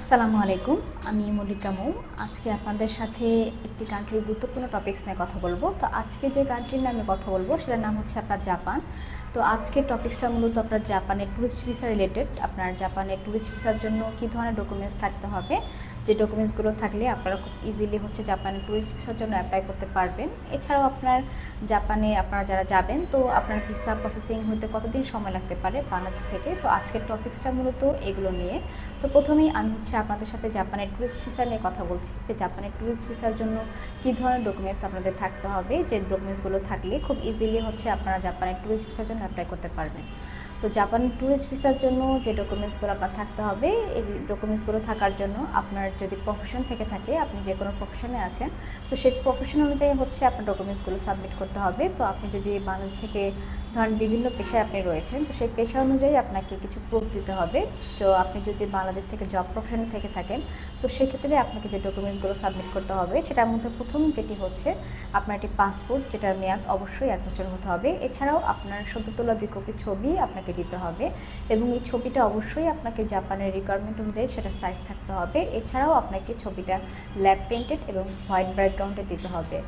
আসসালামু আলাইকুম, আমি মল্লিকা মৌ। আজকে আপনাদের সাথে একটি কান্ট্রির গুরুত্বপূর্ণ টপিকস নিয়ে কথা বলব। তো আজকে যে কান্ট্রির নামে কথা বলব, সেটার নাম হচ্ছে আপনার জাপান। তো আজকের টপিক্সটা মূলত আপনার জাপানের ট্যুরিস্ট ভিসা রিলেটেড আপনার জাপানের ট্যুরিস্ট ভিসার জন্য কী ধরনের ডকুমেন্টস থাকতে হবে? যে ডকুমেন্টসগুলো থাকলে আপনারা খুব ইজিলি হচ্ছে জাপানের ট্যুরিস্ট ভিসার জন্য অ্যাপ্লাই করতে পারবেন। এছাড়াও আপনার জাপানে আপনারা যারা যাবেন, তো আপনার ভিসা প্রসেসিং হতে কতদিন সময় লাগতে পারে বাংলাদেশ থেকে? তো আজকের টপিক্সটা মূলত এগুলো নিয়ে। তো প্রথমেই আমি হচ্ছে আপনাদের সাথে জাপানের ট্যুরিস্ট ভিসা নিয়ে কথা বলছি। যে জাপানের ট্যুরিস্ট ভিসার জন্য কী ধরনের ডকুমেন্টস আপনাদের থাকতে হবে? যে ডকুমেন্টসগুলো থাকলে খুব ইজিলি হচ্ছে আপনারা জাপানের ট্যুরিস্ট ভিসার জন্য অ্যাপ্লাই করতে পারবেন। তো জাপান ট্যুরিস্ট ভিসার জন্য যে ডকুমেন্টসগুলো আপনার থাকতে হবে, এই ডকুমেন্টসগুলো থাকার জন্য আপনার যদি প্রফেশন থেকে থাকে, আপনি যে কোনো প্রফেশনে আছেন, তো সেই প্রফেশন অনুযায়ী হচ্ছে আপনার ডকুমেন্টসগুলো সাবমিট করতে হবে। তো আপনি যদি বাংলাদেশ থেকে ধরেন বিভিন্ন পেশায় আপনি রয়েছেন, তো সেই পেশা অনুযায়ী আপনাকে কিছু প্রুফ দিতে হবে। তো আপনি যদি বাংলাদেশ থেকে জব প্রফেশনে থেকে থাকেন, তো সেক্ষেত্রে আপনাকে যে ডকুমেন্টসগুলো সাবমিট করতে হবে, সেটার মধ্যে প্রথম যেটি হচ্ছে আপনার একটি পাসপোর্ট যেটার মেয়াদ অবশ্যই এক বছর হতে হবে। এছাড়াও আপনার সদ্য তোলা দুই কপি ছবি আপনাকে দিতে হবে এবং এই ছবিটা অবশ্যই আপনাকে জাপানের রিকোয়ারমেন্ট অনুযায়ী সেটা সাইজ থাকতে হবে। এছাড়াও আপনাকে ছবিটা ল্যাব পেন্টেড এবং হোয়াইট ব্যাকগ্রাউন্ডে দিতে হবে।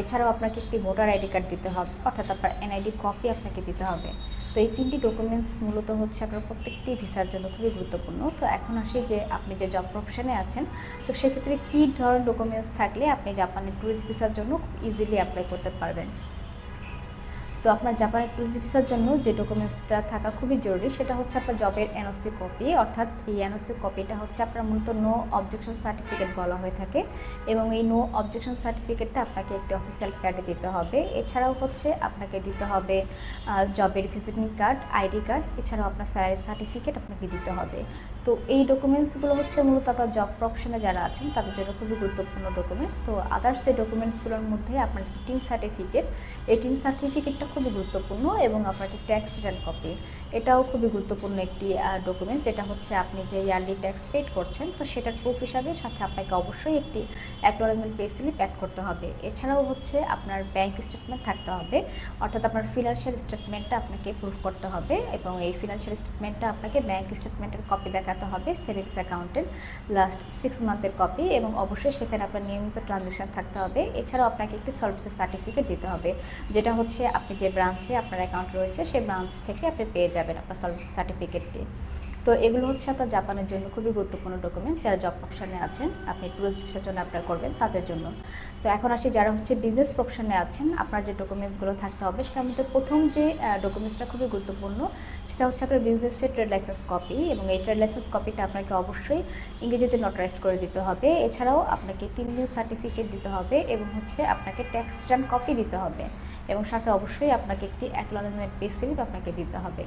এছাড়াও আপনাকে একটি ভোটার আইডি কার্ড দিতে হবে, অর্থাৎ আপনার এনআইডি কপি আপনাকে দিতে হবে। তো এই তিনটি ডকুমেন্টস মূলত হচ্ছে আপনার প্রত্যেকটি ভিসার জন্য খুবই গুরুত্বপূর্ণ। তো এখন আসি যে আপনি যে জব প্রফেশনে আছেন, তো সেক্ষেত্রে কী ধরনের ডকুমেন্টস থাকলে আপনি জাপানের ট্যুরিস্ট ভিসার জন্য খুব ইজিলি অ্যাপ্লাই করতে পারবেন? তো আপনার জাপানের ট্যুরিস্ট ভিসার জন্য যে ডকুমেন্টসটা থাকা খুবই জরুরি, সেটা হচ্ছে আপনার জবের এনওসি কপি অর্থাৎ এই এনওসি কপিটা হচ্ছে আপনার মূলত নো অবজেকশন সার্টিফিকেট বলা হয়ে থাকে এবং এই নো অবজেকশন সার্টিফিকেটটা আপনাকে একটি অফিসিয়াল প্যাডে দিতে হবে। এছাড়াও হচ্ছে আপনাকে দিতে হবে জবের ভিজিটিং কার্ড আইডি কার্ড এছাড়াও আপনার স্যালারি সার্টিফিকেট আপনাকে দিতে হবে। তো এই ডকুমেন্টসগুলো হচ্ছে মূলত আপনার জব প্রফেশনে যারা আছেন, তাদের জন্য খুবই গুরুত্বপূর্ণ ডকুমেন্টস তো আদার্স যে ডকুমেন্টসগুলোর মধ্যে আপনার টিন সার্টিফিকেট এই টিন সার্টিফিকেটটা খুবই গুরুত্বপূর্ণ এবং আপনার একটি ট্যাক্স রিটার্ন কপি এটাও খুবই গুরুত্বপূর্ণ একটি ডকুমেন্ট যেটা হচ্ছে আপনি যে ইয়ারলি ট্যাক্স পেড করছেন, তো সেটার প্রুফ হিসাবে সাথে আপনাকে অবশ্যই একটি অ্যাকনোলেজমেন্ট পে স্লিপ অ্যাড করতে হবে। এছাড়াও হচ্ছে আপনার ব্যাংক স্টেটমেন্ট থাকতে হবে, অর্থাৎ আপনার ফিনান্সিয়াল স্টেটমেন্টটা আপনাকে প্রুফ করতে হবে এবং এই ফিনান্সিয়াল স্টেটমেন্টটা আপনাকে ব্যাংক স্টেটমেন্টের কপি দেখাতে হবে সেভিংস অ্যাকাউন্টের লাস্ট সিক্স মান্থের কপি এবং অবশ্যই সেখানে আপনার নিয়মিত ট্রানজ্যাকশন থাকতে হবে। এছাড়াও আপনাকে একটি সার্ভিসের সার্টিফিকেট দিতে হবে, যেটা হচ্ছে আপনি যে ব্রাঞ্চে আপনার অ্যাকাউন্ট রয়েছে সেই ব্রাঞ্চ থেকে আপনি পেয়ে যাবেন আপনার সার্ভিস সার্টিফিকেটটি তো এগুলো হচ্ছে আপনার জাপানের জন্য খুবই গুরুত্বপূর্ণ ডকুমেন্ট যারা জব প্রফেশনে আছেন, আপনি টুরিস্ট ভিসার জন্য অ্যাপ্লাই করবেন তাদের জন্য। তো এখন আসি যারা হচ্ছে বিজনেস প্রফেশনে আছেন, আপনার যে ডকুমেন্টসগুলো থাকতে হবে সেটার মধ্যে প্রথম যে ডকুমেন্টসটা খুবই গুরুত্বপূর্ণ, সেটা হচ্ছে আপনার বিজনেসের ট্রেড লাইসেন্স কপি এবং এই ট্রেড লাইসেন্স কপিটা আপনাকে অবশ্যই ইংরেজিতে নোটারাইজ করে দিতে হবে। এছাড়াও আপনাকে তিন সার্টিফিকেট দিতে হবে, এবং হচ্ছে আপনাকে ট্যাক্স রিটার্ন কপি দিতে হবে। এবং সাথে অবশ্যই আপনাকে একটি অ্যাকনোলেজমেন্ট পে স্লিপ আপনাকে দিতে হবে।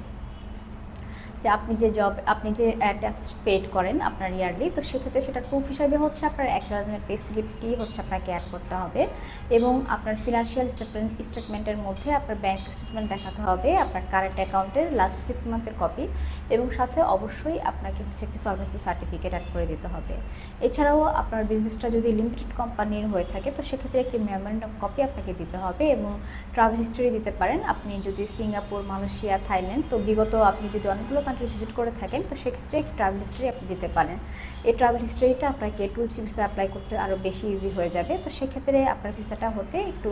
যে আপনি যে জব আপনি যে ট্যাক্স পেড করেন আপনার ইয়ারলি তো সেক্ষেত্রে সেটার প্রুফ হিসাবে হচ্ছে আপনার অ্যাকনোলেজমেন্ট পে স্লিপটি হচ্ছে আপনাকে অ্যাড করতে হবে এবং আপনার ফিনান্সিয়াল স্টেটমেন্ট স্টেটমেন্টের মধ্যে আপনার ব্যাংক স্টেটমেন্ট দেখাতে হবে আপনার কারেন্ট অ্যাকাউন্টের লাস্ট সিক্স মান্থের কপি এবং সাথে অবশ্যই আপনাকে হচ্ছে একটি সলভেন্সি সার্টিফিকেট অ্যাড করে দিতে হবে। এছাড়াও আপনার বিজনেসটা যদি লিমিটেড কোম্পানির হয়ে থাকে, তো সেক্ষেত্রে একটি মেমোরেন্ডাম কপি আপনাকে দিতে হবে এবং ট্রাভেল হিস্টোরি দিতে পারেন। আপনি যদি সিঙ্গাপুর, মালয়েশিয়া, থাইল্যান্ড, তো বিগত আপনি যদি অনেকগুলো কান্ট্রি ভিজিট করে থাকেন, তো সেক্ষেত্রে ট্রাভেল হিস্ট্রি আপনি দিতে পারেন। এই ট্রাভেল হিস্ট্রিটা আপনাকে টুরিস্ট ভিসা অ্যাপ্লাই করতে আরও বেশি ইজি হয়ে যাবে। তো সেক্ষেত্রে আপনার ভিসাটা হতে একটু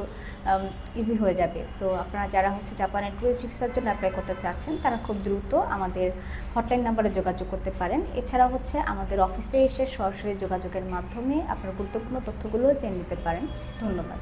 ইজি হয়ে যাবে। তো আপনারা যারা হচ্ছে জাপানের টুরিস্ট ভিসার জন্য অ্যাপ্লাই করতে চাচ্ছেন, তারা খুব দ্রুত আমাদের হটলাইন নাম্বারে যোগাযোগ করতে পারেন। এছাড়া হচ্ছে আমাদের অফিসে এসে সরাসরি যোগাযোগের মাধ্যমে আপনার গুরুত্বপূর্ণ তথ্যগুলো জেনে নিতে পারেন। ধন্যবাদ।